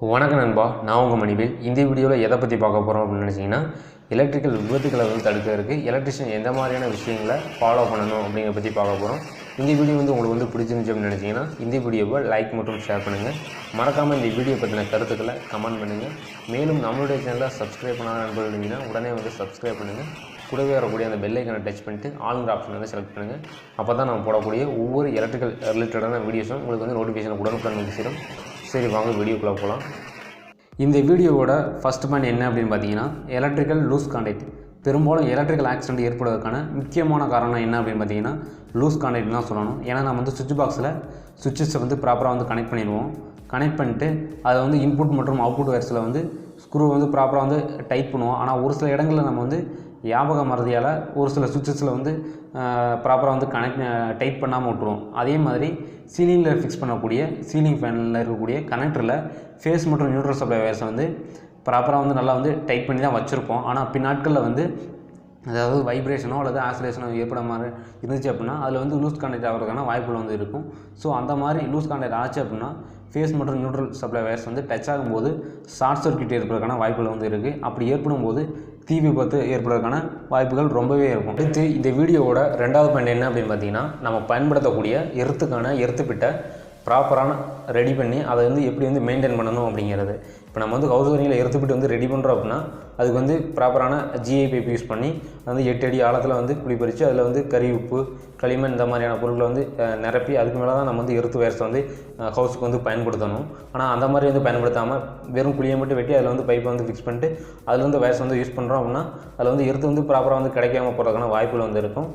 வணக்கம் நண்பா. நான் உங்கள் மணிவேல். இந்த வீடியோவில் எதை பற்றி பார்க்க போகிறோம் அப்படின்னு நினச்சிங்கன்னா எலக்ட்ரிக்கல் விபத்துக்களை வந்து தடுக்கிறதுக்கு எலக்ட்ரிஷியன் எந்த மாதிரியான விஷயங்களை ஃபாலோ பண்ணணும் அப்படிங்கிறத பற்றி பார்க்க போகிறோம் இந்த வீடியோ வந்து உங்களுக்கு வந்து பிடிச்சிருந்துச்சு அப்படின்னு நினச்சிங்கன்னா இந்த வீடியோவை லைக் மற்றும் ஷேர் பண்ணுங்கள் மறக்காமல் இந்த வீடியோ பற்றின கருத்துக்களை கமெண்ட் பண்ணுங்கள் மேலும் நம்மளுடைய சேனலை சப்ஸ்கிரைப் பண்ணாத நண்பர்கள் இருந்தீங்கன்னா உடனே வந்து சப்ஸ்கிரைப் பண்ணுங்கள் கூடவே வரக்கூடிய அந்த பெல்லைக்கனை டச் பண்ணிட்டு ஆளுங்கிற ஆப்ஷன் வந்து செலக்ட் பண்ணுங்கள் அப்போ தான் நம்ம போடக்கூடிய ஒவ்வொரு எலக்ட்ரிக்கல் ரிலேட்டடான வீடியோஸும் உங்களுக்கு வந்து நோட்டிஃபிகேஷன் உடனுக்குடன் வந்து சேரும். சரி வாங்க வீடியோக்குள்ளே போகலாம் இந்த வீடியோவோட ஃபஸ்ட் பாயிண்ட் என்ன அப்படின்னு பார்த்தீங்கன்னா எலக்ட்ரிக்கல் லூஸ் கான்டாக்ட் பெரும்பாலும் எலக்ட்ரிக்கல் ஆக்சிடென்ட் ஏற்படுவதற்கான முக்கியமான காரணம் என்ன அப்படின்னு பார்த்தீங்கன்னா லூஸ் கான்டாக்ட் தான் சொல்லணும். ஏன்னா நம்ம வந்து சுவிட்ச் பாக்ஸில் சுவிட்சஸை வந்து ப்ராப்பராக வந்து கனெக்ட் பண்ணிடுவோம். கனெக்ட் பண்ணிட்டு அதை வந்து இன்புட் மற்றும் அவுட்புட் வயர்ஸில் வந்து ஸ்க்ரூ வந்து ப்ராப்பராக வந்து டைட் பண்ணுவோம். ஆனால் ஒரு சில இடங்களில் நம்ம வந்து ஞாபக மறதியால் ஒரு சில சுவிட்சஸில் வந்து ப்ராப்பராக வந்து கனெக்ட் டைட் பண்ணாமல் விட்ருவோம் அதே மாதிரி சீலிங்கில் ஃபிக்ஸ் பண்ணக்கூடிய சீலிங் ஃபேனில் இருக்கக்கூடிய கனெக்டரில் ஃபேஸ் மற்றும் நியூட்ரல் சப்ளை வயர்ஸை வந்து ப்ராப்பராக வந்து நல்லா வந்து டைட் பண்ணி தான் வச்சுருப்போம். ஆனால் பின்னாட்களில் வந்து அதாவது வைப்ரேஷனோ அல்லது ஆசிலேஷனோ ஏற்பட மாதிரி இருந்துச்சு அப்படின்னா அதில் வந்து லூஸ் கான்டாக்ட் ஆகிறதுக்கான வாய்ப்புகள் வந்து இருக்கும். ஸோ அந்த மாதிரி லூஸ் கான்டாக்ட் ஆச்சு அப்படின்னா ஃபேஸ் மற்றும் நியூட்ரல் சப்ளை வயர்ஸ் வந்து டச் ஆகும்போது ஷார்ட் சர்க்கியூட் ஏற்படுறதுக்கான வாய்ப்புகள் வந்து இருக்குது அப்படி ஏற்படும் போது தீ விபத்து ஏற்படுறதுக்கான வாய்ப்புகள் ரொம்பவே இருக்கும். அடுத்து இந்த வீடியோவோட ரெண்டாவது பாயிண்ட் என்ன அப்படின்னு பார்த்தீங்கன்னா நம்ம பயன்படுத்தக்கூடிய எர்த்துக்கான எருத்துப்பிட்ட ப்ராப்பரான ரெடி பண்ணி அதை வந்து எப்படி வந்து மெயின்டைன் பண்ணணும் அப்படிங்கிறது. இப்போ நம்ம வந்து ஹவுஸ் வரியில் எடுத்துப்பிட்டு வந்து ரெடி பண்ணுறோம் அப்படின்னா அதுக்கு வந்து ப்ராப்பரான ஜிஐ பைப் யூஸ் பண்ணி வந்து எட்டு அடி ஆழத்தில் வந்து குழி பறித்து அதில் வந்து கறி உப்பு களிமண் இந்த மாதிரியான பொருட்களை வந்து நிரப்பி அதுக்கு மேலே தான் நம்ம வந்து எருத்து வேர்ஸை வந்து ஹவுஸுக்கு வந்து பயன்படுத்தணும். ஆனால் அந்த மாதிரி வந்து பயன்படுத்தாமல் வெறும் குழியை மட்டும் வெட்டி அதில் வந்து பைப்பை வந்து ஃபிக்ஸ் பண்ணிட்டு அதில் வந்து வயர்ஸ் வந்து யூஸ் பண்ணுறோம் அப்படின்னா அதில் வந்து எருத்து வந்து ப்ராப்பராக வந்து கிடைக்காம போகிறதுக்கான வாய்ப்புகள் வந்து இருக்கும்.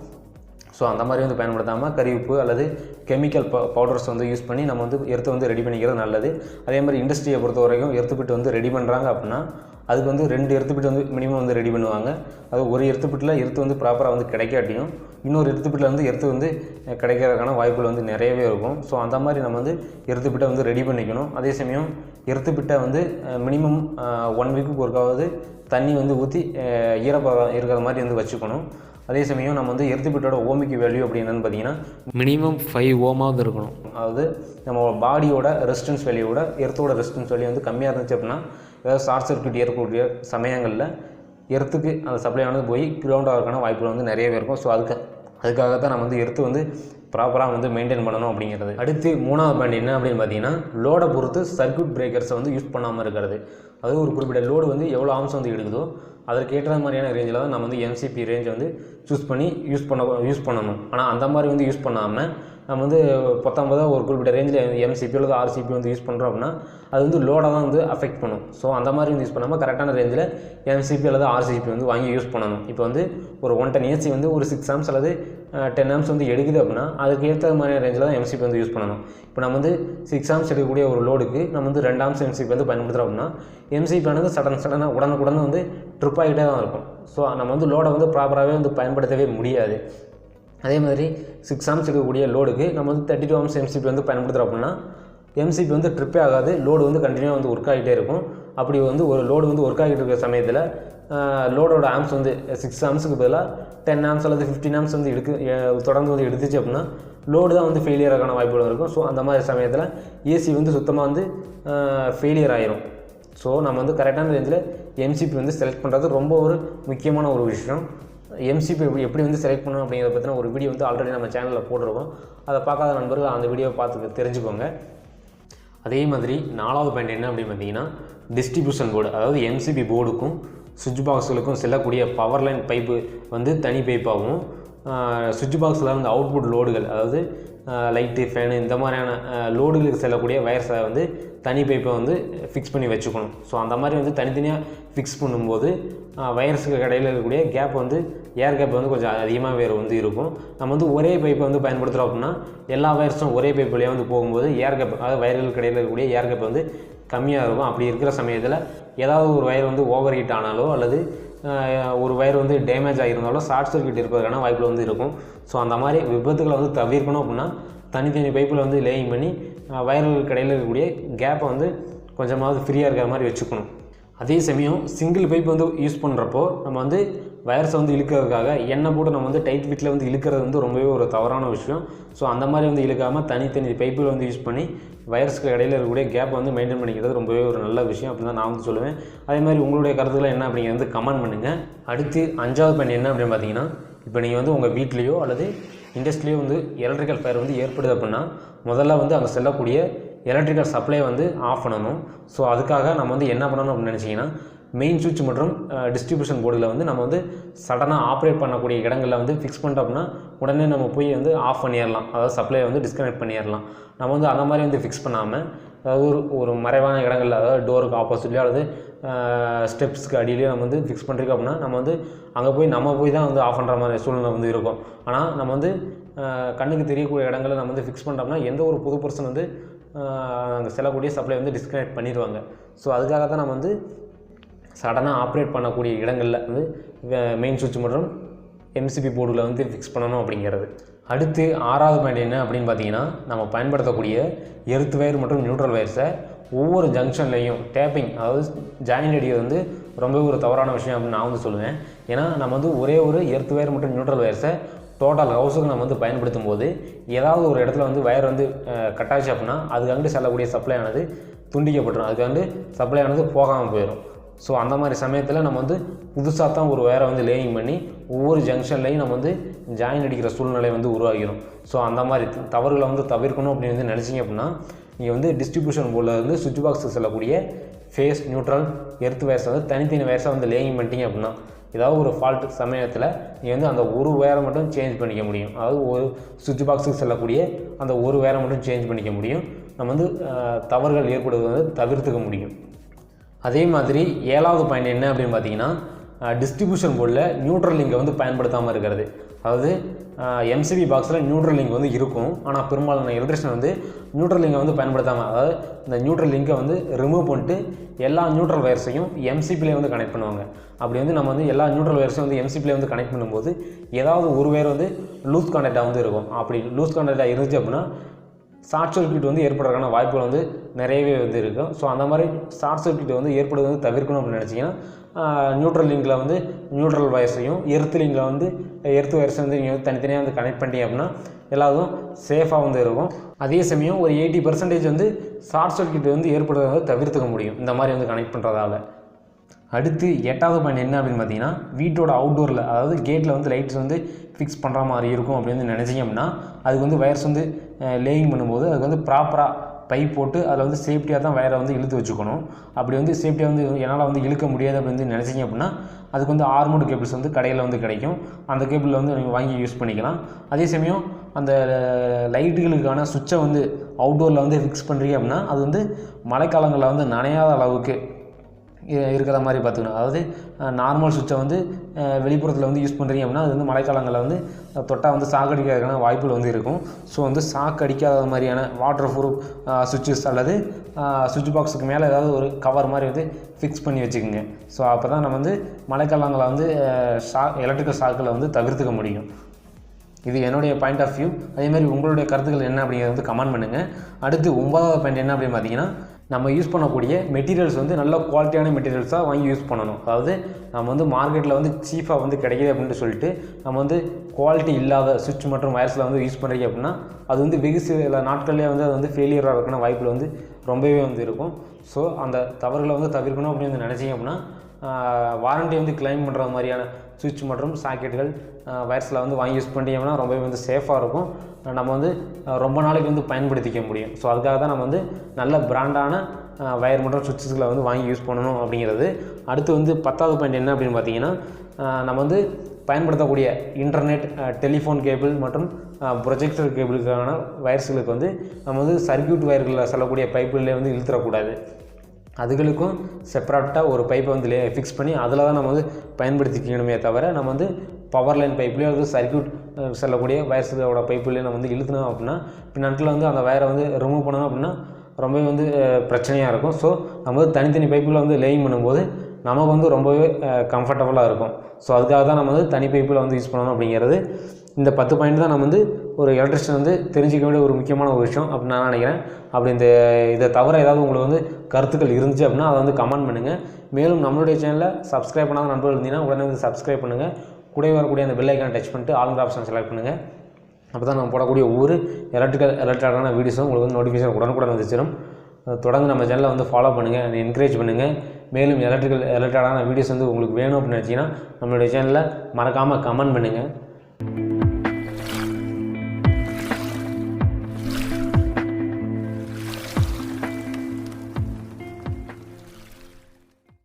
ஸோ அந்த மாதிரி வந்து பயன்படுத்தாமல் கறி உப்பு அல்லது கெமிக்கல் ப பவுடர்ஸ் வந்து யூஸ் பண்ணி நம்ம வந்து எர்த்து வந்து ரெடி பண்ணிக்கிறது நல்லது. அதே மாதிரி இண்டஸ்ட்ரியை பொறுத்த வரைக்கும் எர்த்துப்பிட்டு வந்து ரெடி பண்ணுறாங்க அப்படின்னா அதுக்கு வந்து ரெண்டு எர்த்துப்பிட்டு வந்து மினிமம் வந்து ரெடி பண்ணுவாங்க. அது ஒரு எர்த்துப்பிட்டில் எர்த்து வந்து ப்ராப்பராக வந்து கிடைக்காட்டியும் இன்னொரு எர்த்துப்பிட்டில் வந்து எர்த்து வந்து கிடைக்கிறதுக்கான வாய்ப்புகள் வந்து நிறையவே இருக்கும். ஸோ அந்த மாதிரி நம்ம வந்து எர்த்துப்பிட்டை வந்து ரெடி பண்ணிக்கணும். அதே சமயம் எர்த்துப்பிட்டை வந்து மினிமம் ஒன் வீக்குக்கு ஒருக்காவது தண்ணி வந்து ஊற்றி ஈரப்பதம் இருக்கிற மாதிரி வந்து வச்சுக்கணும். அதே சமயம் நம்ம வந்து எர்த்துப்பிட்டோட ஓமிக்கு வேல்யூ அப்படி என்னன்னு பார்த்தீங்கன்னா மினிமம் ஃபைவ் ஓமாவது இருக்கணும். அதாவது நம்ம பாடியோட ரெசிஸ்டன்ஸ் வேல்யூவோட எர்த்தோட ரெசிஸ்டன்ஸ் வேல்யூ வந்து கம்மியாக இருந்துச்சு அப்படின்னா ஏதாவது ஷார்ட் சர்க்யூட் ஏற்படக்கூடிய சமயங்களில் எர்த்துக்கு அந்த சப்ளை ஆனது போய் கிரவுண்ட் ஆகிறதுக்கான வாய்ப்புகள் வந்து நிறையவே இருக்கும். ஸோ அதுக்கு அதுக்காக தான் நம்ம வந்து எர்த்து வந்து ப்ராப்பராக வந்து மெயின்டைன் பண்ணணும் அப்படிங்கிறது. அடுத்து மூணாவது பாயிண்ட் என்ன அப்படின்னு பார்த்தீங்கன்னா லோடை பொறுத்து சர்க்யூட் பிரேக்கர்ஸை வந்து யூஸ் பண்ணாமல் இருக்கிறது. அது ஒரு குறிப்பிட்ட லோடு வந்து எவ்வளோ ஆம்ஸ் வந்து எடுக்குதோ அதற்கு ஏற்ற மாதிரியான ரேஞ்சில் தான் நம்ம வந்து எம்சிபி ரேஞ்சை வந்து சூஸ் பண்ணி யூஸ் பண்ண யூஸ் பண்ணணும். ஆனால் அந்த மாதிரி வந்து யூஸ் பண்ணாமல் நம்ம வந்து பத்தொம்பதாக ஒரு குறிப்பிட்ட ரேஞ்சில் எம்சிபி அல்லது ஆர்சிபி வந்து யூஸ் பண்ணுறோம் அப்படின்னா அது வந்து லோடை தான் வந்து அஃபெக்ட் பண்ணும். ஸோ அந்த மாதிரி வந்து யூஸ் பண்ணாமல் கரெக்டான ரேஞ்சில் எம்சிபி அல்லது ஆர்சிபி வந்து வாங்கி யூஸ் பண்ணணும். இப்போ வந்து ஒரு ஒன் டென் ஏசி வந்து ஒரு சிக்ஸ் ஆம்ஸ் அல்லது டென் ஆம்ஸ் வந்து எடுக்குது அப்படின்னா அதுக்கு ஏற்ற மாதிரியான ரேஞ்சில் தான் எம்சிபி வந்து யூஸ் பண்ணணும். இப்போ நம்ம வந்து சிக்ஸ் ஆம்ஸ் எடுக்கக்கூடிய ஒரு லோடுக்கு நம்ம வந்து ரெண்டு ஆம்ஸ் எம்சிபி வந்து பயன்படுத்துகிறோம் அப்படின்னா எம்சிபி ஆனது சடன் சடனாக உடனுக்குடன் வந்து ட்ரிப் ஆகிட்டே தான் இருக்கும். ஸோ நம்ம வந்து லோடை வந்து ப்ராப்பராகவே வந்து பயன்படுத்தவே முடியாது. அதே மாதிரி சிக்ஸ் ஆம்ஸ் இருக்கக்கூடிய லோடுக்கு நம்ம வந்து தேர்ட்டி டூ ஆம்ஸ் எம்சிபி வந்து பயன்படுத்துகிறோம் அப்படின்னா எம்சிபி வந்து ட்ரிப்பே ஆகாது லோடு வந்து கண்டினியூவாக வந்து ஒர்க் ஆகிட்டே இருக்கும். அப்படி வந்து ஒரு லோடு வந்து ஒர்க் ஆகிட்டு இருக்கிற சமயத்தில் லோடோட ஆம்ஸ் வந்து சிக்ஸ் ஆம்ஸுக்கு பதிலாக டென் ஆம்ஸ் அல்லது ஃபிஃப்டின் ஆம்ஸ் வந்து எடுக்கு தொடர்ந்து வந்து எடுத்துச்சு அப்படின்னா லோடு தான் வந்து ஃபெயிலியர் ஆகான வாய்ப்புகள் இருக்கும். ஸோ அந்த மாதிரி சமயத்தில் ஏசி வந்து சுத்தமாக வந்து ஃபெயிலியர் ஆயிரும். ஸோ நம்ம வந்து கரெக்டான ரேஞ்சில் எம்சிபி வந்து செலக்ட் பண்ணுறது ரொம்ப ஒரு முக்கியமான ஒரு விஷயம். எம்சிபி எப்படி எப்படி வந்து செலக்ட் பண்ணணும் அப்படிங்கிறத பற்றின ஒரு வீடியோ வந்து ஆல்ரெடி நம்ம சேனலில் போட்டிருக்கோம். அதை பார்க்காத நண்பர்கள் அந்த வீடியோவை பார்த்து தெரிஞ்சுக்கோங்க. அதே மாதிரி நாலாவது பாயிண்ட் என்ன அப்படின்னு பார்த்தீங்கன்னா டிஸ்ட்ரிபியூஷன் போர்டு அதாவது எம்சிபி போர்டுக்கும் சுவிட்ச் பாக்ஸுகளுக்கும் செல்லக்கூடிய பவர் லைன் பைப்பு வந்து தனி பைப்பாகவும் சுவிட்ச் பாக்ஸில் வந்து அவுட்புட் லோடுகள் அதாவது லைட்டு ஃபேனு இந்த மாதிரியான லோடுகளுக்கு செல்லக்கூடிய வயர்ஸை வந்து தனி பைப்பை வந்து ஃபிக்ஸ் பண்ணி வச்சுக்கணும். ஸோ அந்த மாதிரி வந்து தனித்தனியாக ஃபிக்ஸ் பண்ணும்போது வயர்ஸுக்கு கடையில் இருக்கக்கூடிய கேப் வந்து ஏர் கேப் வந்து கொஞ்சம் அதிகமாக வேறு வந்து இருக்கும். நம்ம வந்து ஒரே பைப்பை வந்து பயன்படுத்துகிறோம் அப்படின்னா எல்லா வயர்ஸும் ஒரே பைப் வழியாக வந்து போகும்போது ஏர் கேப் அதாவது வயர்கள் கடையில் இருக்கக்கூடிய ஏர் கேப் வந்து கம்மியாக இருக்கும். அப்படி இருக்கிற சமயத்தில் ஏதாவது ஒரு வயர் வந்து ஓவர் ஹீட் ஆனாலோ அல்லது ஒரு வயர் வந்து டேமேஜ் ஆகியிருந்தாலோ ஷார்ட் சர்க்யூட் இருப்பதற்கான வாய்ப்பில் வந்து இருக்கும். ஸோ அந்த மாதிரி விபத்துகளை வந்து தவிர்க்கணும் அப்படின்னா தனித்தனி பைப்பில் வந்து லேயிங் பண்ணி வயர்கள் கடையில் இருக்கக்கூடிய கேப்பை வந்து கொஞ்சமாவது ஃப்ரீயாக இருக்கிற மாதிரி வச்சுக்கணும். அதே சமயம் சிங்கிள் பைப் வந்து யூஸ் பண்ணுறப்போ நம்ம வந்து வயர்ஸை வந்து இழுக்கிறதுக்காக எண்ணெய் போட்டு நம்ம வந்து டைட் ஃபிட்டில் வந்து இழுக்கிறது வந்து ரொம்பவே ஒரு தவறான விஷயம். ஸோ அந்த மாதிரி வந்து இழுக்காமல் தனித்தனி பைப்பில் வந்து யூஸ் பண்ணி வயர்ஸ்க்கு இடையில இருக்கக்கூடிய கேப்பை வந்து மெயின்டைன் பண்ணிக்கிறது ரொம்பவே ஒரு நல்ல விஷயம் அப்படின்னு தான் நான் வந்து சொல்லுவேன். அதே மாதிரி உங்களுடைய கருத்துக்களை என்ன அப்படிங்கிறது வந்து கமெண்ட் பண்ணுங்கள் அடுத்து அஞ்சாவது பண்ணி என்ன அப்படின்னு பார்த்தீங்கன்னா இப்போ நீங்கள் வந்து உங்கள் வீட்லேயோ அல்லது இண்டஸ்ட்ரியிலையோ வந்து எலக்ட்ரிக்கல் ஃபயர் வந்து ஏற்படுது அப்படின்னா முதல்ல வந்து அங்கே செல்லக்கூடிய எலக்ட்ரிக்கல் சப்ளை வந்து ஆஃப் பண்ணணும். ஸோ அதுக்காக நம்ம வந்து என்ன பண்ணணும் அப்படின்னு நினச்சிங்கன்னா மெயின் சுவிட்ச் மற்றும் டிஸ்ட்ரிபியூஷன் போர்டில் வந்து நம்ம வந்து சடனாக ஆப்ரேட் பண்ணக்கூடிய இடங்களில் வந்து ஃபிக்ஸ் பண்ணிட்டோம் அப்படின்னா உடனே நம்ம போய் வந்து ஆஃப் பண்ணிடலாம். அதாவது சப்ளையை வந்து டிஸ்கனெக்ட் பண்ணிடலாம். நம்ம வந்து அந்த மாதிரி வந்து ஃபிக்ஸ் பண்ணாமல் அதாவது ஒரு ஒரு மறைவான இடங்களில் அதாவது டோருக்கு ஆப்போசிட்லேயோ அல்லது ஸ்டெப்ஸ்க்கு அடியிலேயே நம்ம வந்து ஃபிக்ஸ் பண்ணுறோம் அப்படின்னா நம்ம வந்து அங்கே போய் நம்ம போய் தான் வந்து ஆஃப் பண்ணுற மாதிரி சூழ்நிலை வந்து இருக்கும். ஆனால் நம்ம வந்து கண்ணுக்கு தெரியக்கூடிய இடங்களில் நம்ம வந்து ஃபிக்ஸ் பண்ணுறோம்னா எந்த ஒரு புது பர்சன் வந்து அங்கே செல்லக்கூடிய சப்ளை வந்து டிஸ்கனெக்ட் பண்ணிடுவாங்க ஸோ அதுக்காக தான் நம்ம வந்து சடனாக ஆப்ரேட் பண்ணக்கூடிய இடங்களில் வந்து மெயின் சுவிட்ச் மற்றும் எம்சிபி போர்டில் வந்து ஃபிக்ஸ் பண்ணணும் அப்படிங்கிறது. அடுத்து ஆறாவது பாயிண்ட் என்ன அப்படின்னு பார்த்தீங்கன்னா நம்ம பயன்படுத்தக்கூடிய எர்த் வயர் மற்றும் நியூட்ரல் வயர்ஸை ஒவ்வொரு ஜங்ஷன்லேயும் டேப்பிங் அதாவது ஜாயின் அடிக்கிறது வந்து ரொம்பவே ஒரு தவறான விஷயம் அப்படின்னு நான் வந்து சொல்லுவேன். ஏன்னா நம்ம வந்து ஒரே ஒரு எர்த் வயர் மற்றும் நியூட்ரல் வயர்ஸை டோட்டல் ஹவுஸுக்கு நம்ம வந்து பயன்படுத்தும் போது ஏதாவது ஒரு இடத்துல வந்து வயர் வந்து கட்டாச்சு அப்படின்னா அதுக்காண்டு செல்லக்கூடிய சப்ளை ஆனது துண்டிக்கப்பட்டுரும். அதுக்காண்டு சப்ளை ஆனது போகாமல் போயிடும் ஸோ அந்த மாதிரி சமயத்தில் நம்ம வந்து புதுசாக தான் ஒரு வயரை வந்து லேயிங் பண்ணி ஒவ்வொரு ஜங்ஷன்லையும் நம்ம வந்து ஜாயின் அடிக்கிற சூழ்நிலை வந்து உருவாகிடும் ஸோ அந்த மாதிரி தவறுகளை வந்து தவிர்க்கணும் அப்படின்னு வந்து நினச்சிங்க அப்படின்னா நீங்கள் வந்து டிஸ்ட்ரிபியூஷன் போர்டில் வந்து சுவிட்ச் பாக்ஸுக்கு செல்லக்கூடிய ஃபேஸ் நியூட்ரல் எர்த் வயர்ஸ் வந்து தனித்தனி வயர்ஸாக வந்து லேயிங் பண்ணிட்டீங்க அப்படின்னா ஏதாவது ஒரு ஃபால்ட் சமயத்தில் நீங்கள் வந்து அந்த ஒரு வேரை மட்டும் சேஞ்ச் பண்ணிக்க முடியும். அதாவது ஒரு சுவிட்ச் பாக்ஸுக்கு செல்லக்கூடிய அந்த ஒரு வேரை மட்டும் சேஞ்ச் பண்ணிக்க முடியும். நம்ம வந்து தவறுகள் ஏற்படுவது வந்து தவிர்த்துக்க முடியும். அதே மாதிரி ஏழாவது பாயிண்ட் என்ன அப்படின்னு பார்த்தீங்கன்னா டிஸ்ட்ரிபியூஷன் போர்டில் நியூட்ரல் லிங்கை வந்து பயன்படுத்தாமல் இருக்கிறது. அதாவது எம்சிபி பாக்ஸில் நியூட்ரல் லிங்க் வந்து இருக்கும். ஆனால் பெரும்பாலான எலக்ட்ரிஷன் வந்து நியூட்ரல் லிங்கை வந்து பயன்படுத்தாமல் அதாவது இந்த நியூட்ரல் லிங்கை வந்து ரிமூவ் பண்ணிட்டு எல்லா நியூட்ரல் வயர்ஸையும் எம்சிபிலே வந்து கனெக்ட் பண்ணுவாங்க. அப்படி வந்து நம்ம வந்து எல்லா நியூட்ரல் வயர்ஸையும் வந்து எம்சிபிலே வந்து கனெக்ட் பண்ணும்போது ஏதாவது ஒரு வயர் வந்து லூஸ் கான்டாக்டாக வந்து இருக்கும். அப்படி லூஸ் கான்டாக்டாக இருந்துச்சு அப்படின்னா ஷார்ட் சர்க்யூட் வந்து ஏற்படுறதுக்கான வாய்ப்புகள் வந்து நிறையவே வந்து இருக்கும். ஸோ அந்த மாதிரி ஷார்ட் சர்க்யூட் வந்து ஏற்படுவது வந்து தவிர்க்கணும் அப்படின்னு நினச்சிங்கன்னா நியூட்ரல் லிங்கில் வந்து நியூட்ரல் வயர்ஸையும் எர்த் லிங்கில் வந்து எர்த் வயர்ஸ் வந்து நீங்கள் வந்து தனித்தனியாக வந்து கனெக்ட் பண்ணிட்டீங்க அப்படின்னா எல்லாத்தும் சேஃபாக வந்து இருக்கும். அதே சமயம் ஒரு எயிட்டி பர்சன்டேஜ் வந்து ஷார்ட் சர்க்கியூட் வந்து ஏற்படுறத வந்து தவிர்த்துக்க முடியும். இந்த மாதிரி வந்து கனெக்ட் பண்ணுறதால அடுத்து எட்டாவது பாயிண்ட் என்ன அப்படின்னு பார்த்தீங்கன்னா வீட்டோட அவுட்டோரில் அதாவது கேட்டில் வந்து லைட்ஸ் வந்து ஃபிக்ஸ் பண்ணுற மாதிரி இருக்கும் அப்படின்னு நினச்சிங்க அப்படின்னா அதுக்கு வந்து வயர்ஸ் வந்து லேயிங் பண்ணும்போது அதுக்கு வந்து ப்ராப்பராக பைப் போட்டு அதில் வந்து சேஃப்டியாக தான் வயரை வந்து இழுத்து வச்சுக்கணும். அப்படி வந்து சேஃப்டியாக வந்து என்னால் வந்து இழுக்க முடியாது அப்படின்னு வந்து நினச்சிங்க அப்படின்னா அதுக்கு வந்து ஆர்மோடு கேபிள்ஸ் வந்து கடையில் வந்து கிடைக்கும். அந்த கேபிளில் வந்து நீங்கள் வாங்கி யூஸ் பண்ணிக்கலாம். அதே சமயம் அந்த லைட்டுகளுக்கான சுவிட்சை வந்து அவுட்டோரில் வந்து ஃபிக்ஸ் பண்ணுறீங்க அப்படின்னா அது வந்து மழைக்காலங்களில் வந்து நனையாத அளவுக்கு இருக்கிற மாதிரி பார்த்துக்கணும். அதாவது நார்மல் சுவிட்சை வந்து வெளிப்புறத்தில் வந்து யூஸ் பண்ணுறீங்க அப்படின்னா அது வந்து மழைக்காலங்களில் வந்து தொட்டால் வந்து சாக் அடிக்கிறதுக்கான வாய்ப்புகள் வந்து இருக்கும். ஸோ வந்து சாக்கு அடிக்காத மாதிரியான வாட்டர் ப்ரூஃப் சுவிட்சஸ் அல்லது சுவிட்ச் பாக்ஸுக்கு மேலே ஏதாவது ஒரு கவர் மாதிரி வந்து ஃபிக்ஸ் பண்ணி வச்சுக்கோங்க. ஸோ அப்போ தான் நம்ம வந்து மழைக்காலங்களில் வந்து ஷா எலக்ட்ரிக்கல் ஷாக்கில் வந்து தவிர்த்துக்க முடியும். இது என்னுடைய பாயிண்ட் ஆஃப் வியூ அதே மாதிரி உங்களுடைய கருத்துக்கள் என்ன அப்படிங்கிறத வந்து கமெண்ட் பண்ணுங்கள் அடுத்து ஒன்பதாவது பாயிண்ட் என்ன அப்படின்னு பார்த்தீங்கன்னா நம்ம யூஸ் பண்ணக்கூடிய மெட்டீரியல்ஸ் வந்து நல்ல குவாலிட்டியான மெட்டீரியல்ஸாக வாங்கி யூஸ் பண்ணணும். அதாவது நம்ம வந்து மார்க்கெட்டில் வந்து சீஃபாக வந்து கிடைக்கிது அப்படின்ட்டு சொல்லிட்டு நம்ம வந்து குவாலிட்டி இல்லாத சுவிட்ச் மற்றும் வயர்ஸில் வந்து யூஸ் பண்ணுறீங்க அப்படின்னா அது வந்து வெகு சில நாட்கள்லேயே வந்து அது வந்து ஃபெயிலியராக இருக்கிற வாய்ப்பில் வந்து ரொம்பவே வந்து இருக்கும். ஸோ அந்த தவறுகளை வந்து தவிர்க்கணும் அப்படின்னு வந்து நினச்சிங்க அப்படின்னா வாரண்டி வந்து கிளைம் பண்ணுற மாதிரியான சுவிட்ச் மற்றும் சாக்கெட்டுகள் வயர்ஸில் வந்து வாங்கி யூஸ் பண்ணிட்டீங்கன்னா ரொம்பவே வந்து சேஃபாக இருக்கும். நம்ம வந்து ரொம்ப நாளைக்கு வந்து பயன்படுத்திக்க முடியும். ஸோ அதுக்காக தான் நம்ம வந்து நல்ல பிராண்டான வயர் மற்றும் சுவிட்சஸ்களை வந்து வாங்கி யூஸ் பண்ணணும் அப்படிங்கிறது. அடுத்து வந்து பத்தாவது பாயிண்ட் என்ன அப்படின்னு பார்த்தீங்கன்னா நம்ம வந்து பயன்படுத்தக்கூடிய இன்டர்நெட் டெலிஃபோன் கேபிள் மற்றும் ப்ரொஜெக்டர் கேபிளுக்கான வயர்ஸ்களுக்கு வந்து நம்ம வந்து சர்க்யூட் வயர்களில் செல்லக்கூடிய பைப்புகளிலே வந்து இழுத்துறக்கூடாது. அதுகளுக்கும் செப்பரேட்டாக ஒரு பைப்பை வந்து லே ஃபிக்ஸ் பண்ணி அதில் தான் நம்ம வந்து பயன்படுத்திக்கணுமே தவிர நம்ம வந்து பவர் லைன் பைப்லேயோ அது சர்க்யூட் செல்லக்கூடிய வயர்ஸோட பைப்புலேயே நம்ம வந்து இழுத்துனோம் அப்படின்னா பின்னாட்டில் வந்து அந்த வயரை வந்து ரிமூவ் பண்ணணும் அப்படின்னா ரொம்பவே வந்து பிரச்சனையாக இருக்கும். ஸோ நம்ம வந்து தனித்தனி பைப்பில் வந்து லேயிங் பண்ணும்போது நமக்கு வந்து ரொம்பவே கம்ஃபர்டபுளாக இருக்கும். ஸோ அதுக்காக தான் நம்ம வந்து தனி பைப்பில் வந்து யூஸ் பண்ணணும் அப்படிங்கிறது இந்த பத்து பாயிண்ட் தான் நம்ம வந்து ஒரு எலக்ட்ரிஷியன் வந்து தெரிஞ்சிக்க வேண்டிய ஒரு முக்கியமான ஒரு விஷயம் அப்படின்னு நான் நினைக்கிறேன். அப்படி இந்த இதை தவிர ஏதாவது உங்களுக்கு வந்து கருத்துக்கள் இருந்துச்சு அப்படின்னா அதை வந்து கமெண்ட் பண்ணுங்கள் மேலும் நம்மளுடைய சேனலை சப்ஸ்கிரைப் பண்ணாத நண்பர்கள் இருந்தீங்கன்னா உடனே வந்து சப்ஸ்கிரைப் பண்ணுங்கள் கூட வரக்கூடிய அந்த பெல் டச் பண்ணிட்டு ஆளுங்கிற ஆப்ஷன் செலக்ட் பண்ணுங்கள் அப்போ தான் நம்ம போடக்கூடிய ஒவ்வொரு எலக்ட்ரிக்கல் எலக்ட்ரான வீடியோஸும் உங்களுக்கு வந்து நோட்டிஃபிகேஷன் உடனுக்குடன் வந்துச்சிடும் தொடர்ந்து நம்ம சேனலை வந்து ஃபாலோ பண்ணுங்கள் என்கரேஜ் பண்ணுங்கள் மேலும் எலக்ட்ரிக்கல் எலக்ட்ரான வீடியோஸ் வந்து உங்களுக்கு வேணும் அப்படின்னு நினச்சிங்கன்னா நம்மளுடைய சேனலில் மறக்காமல் கமெண்ட் பண்ணுங்கள்